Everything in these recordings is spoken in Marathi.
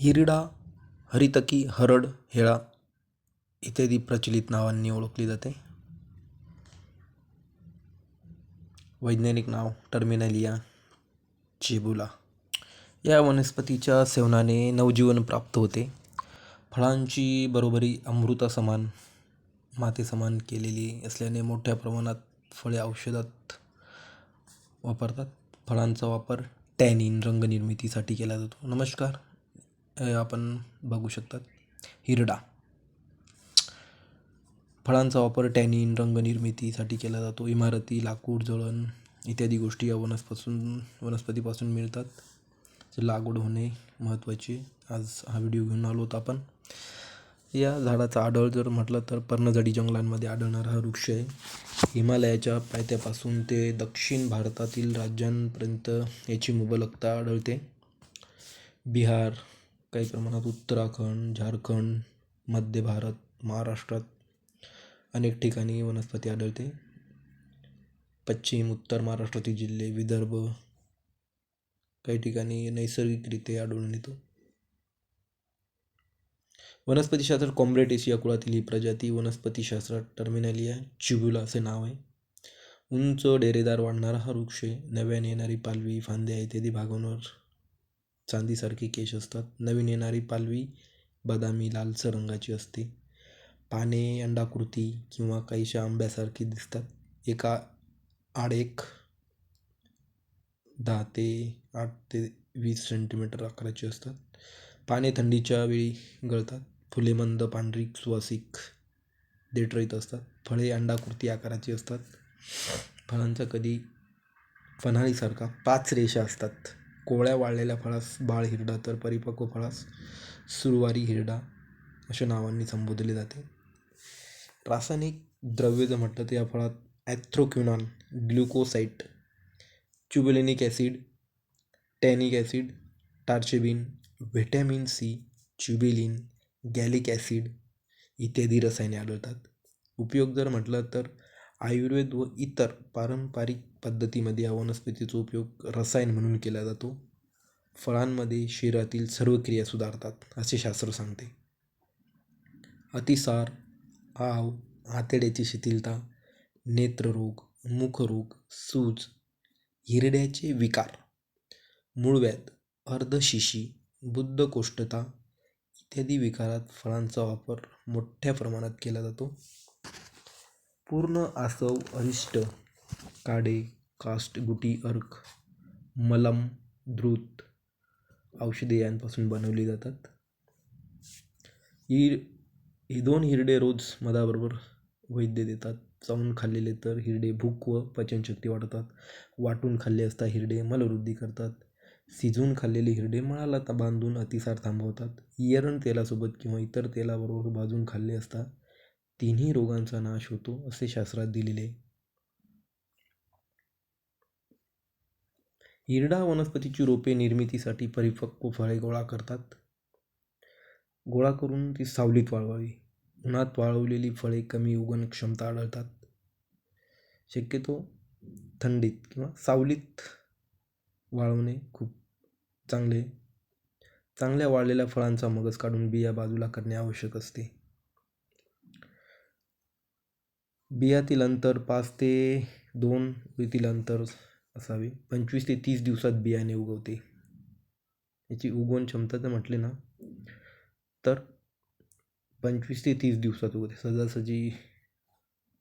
हिरडा हरितकी हरड हेळा इत्यादी प्रचलित नावांनी ओळखली जाते. वैज्ञानिक नाव टर्मिनॅलिया चेबुला. या वनस्पतीच्या सेवनाने नवजीवन प्राप्त होते. फळांची बरोबरी अमृतासमान मातेसमान केलेली असल्याने मोठ्या प्रमाणात फळे औषधात वापरतात. फळांचा वापर टॅनिन रंगनिर्मितीसाठी केला जातो. नमस्कार. आपण बघू शकतात. हिरडा. फळांचा वापर टॅनिन रंगनिर्मितीसाठी केला जातो. इमारती लाकूड जळण इत्यादी गोष्टी या वनस्पतून वनस्पतीपासून मिळतात. लागवड होणे महत्त्वाचे. आज हा व्हिडिओ घेऊन आलो होतो आपण. या झाडाचा आढळ जर म्हटलं तर पर्णझडी जंगलांमध्ये आढळणारा हा वृक्ष आहे. हिमालयाच्या पायथ्यापासून ते दक्षिण भारतातील राज्यांपर्यंत याची मुबलकता आढळते. बिहार काही प्रमाणात उत्तराखंड झारखंड मध्य भारत महाराष्ट्रात अनेक ठिकाणी वनस्पती आढळते. पश्चिम उत्तर महाराष्ट्रातील जिल्हे विदर्भ काही ठिकाणी नैसर्गिकरित्या आढळून येतो. वनस्पतीशास्त्र कॉम्ब्रेटेसिया कुळातील ही प्रजाती वनस्पतीशास्त्रात टर्मिनलिया चिब्युला असे नाव आहे. उंच डेरेदार वाढणारा हा वृक्ष नव्याने येणारी पालवी फांद्या इत्यादी भागांवर चांदीसारखे केश असतात. नवीन येणारी पालवी बदामी लालसर रंगाची असते. पाने अंडाकृती किंवा काहीशा आंब्यासारखी दिसतात. एका आड एक दहा ते आठ ते वीस सेंटीमीटर आकाराची असतात. पाने थंडीच्या वेळी गळतात. फुले मंद पांढरी सुवासिक देठरहित असतात. फळे अंडाकृती आकाराची असतात. फळांचा कधी फन्हाळीसारखा पाच रेषा असतात. कोवळ्या वाळलेल्या फळास बाळ हिरडा तर परिपक्व फळास सुरवारी हिरडा अशा नावांनी संबोधले जाते. रासायनिक द्रव्य जर म्हटलं तर या फळात anthraquinone glucoside chebulinic acid tannic acid terchebin vitamin C chebulin gallic acid इत्यादी रसायने आढळतात. उपयोग जर म्हटलं तर आयुर्वेद व इतर पारंपरिक पद्धतीमध्ये या वनस्पतीचा उपयोग रसायन म्हणून केला जातो. फळांमध्ये शरीरातील सर्व क्रिया सुधारतात असे शास्त्र सांगते. अतिसार आव आतड्याची शिथिलता नेत्ररोग मुखरोग सूज हिरड्याचे विकार मूळव्याध अर्धशिशी बुद्धकोष्ठता इत्यादी विकारात फळांचा वापर मोठ्या प्रमाणात केला जातो. पूर्ण आसव अरिष्ट काडे कास्ट गुटी अर्क मलम द्रुत औषधे यांपासून बनवली जातात. ही ही दोन हिरडे रोज मधाबरोबर वैद्य देतात. चावून खाल्लेले तर हिरडे भूक व पचनशक्ती वाढवतात वाटून खाल्ले असता हिरडे मलवृद्धी करतात. शिजवून खाल्लेले हिरडे मळाला बांधून अतिसार थांबवतात. इयरण तेलासोबत किंवा इतर तेलाबरोबर भाजून खाल्ले असता तिन्ही रोगांचा नाश होतो असे शास्त्रात दिलेले हिरडा वनस्पतीची रोपे निर्मितीसाठी परिपक्व फळे गोळा करतात. गोळा करून ती सावलीत वाळवावी. उन्हात वाळवलेली फळे कमी उगण क्षमता आढळतात. शक्यतो थंडीत किंवा सावलीत वाळवणे खूप चांगले चांगल्या वाळलेल्या फळांचा मगज काढून बिया बाजूला करणे आवश्यक असते. बियातील अंतर पाच ते दोन वितील अंतर असावे. पंचवीस ते तीस दिवसात बियाणे उगवते. याची उगवण क्षमता जर म्हटले ना तर पंचवीस ते तीस दिवसात उगवते. सहजासहजी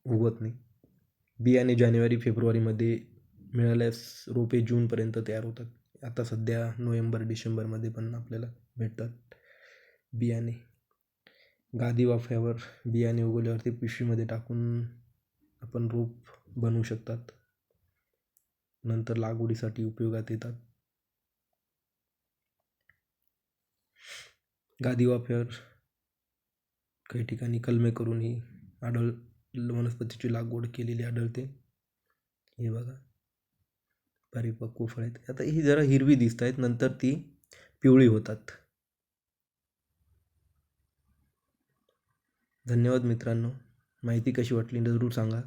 उगवत नाही. बियाणे जानेवारी फेब्रुवारीमध्ये मिळाल्यास रोपे जूनपर्यंत तयार होतात. आता सध्या नोव्हेंबर डिसेंबरमध्ये पण आपल्याला भेटतात बियाणे. गादी वाफ्यावर बियाणे उगवल्यावरती पिशवीमध्ये टाकून आपण रोप बनवू शकतात. नंतर लागवडीसाठी उपयोगात येतात. गादी वाफ्यावर काही ठिकाणी कलमे करूनही आढळ वनस्पतीची लागवड केलेली आढळते. हे बघा. परिपक्व फळ आहेत. आता ही जरा हिरवी दिसत आहेत. नंतर ती पिवळी होतात. धन्यवाद मित्रांनो. माहिती कशी वाटली जरूर सांगा.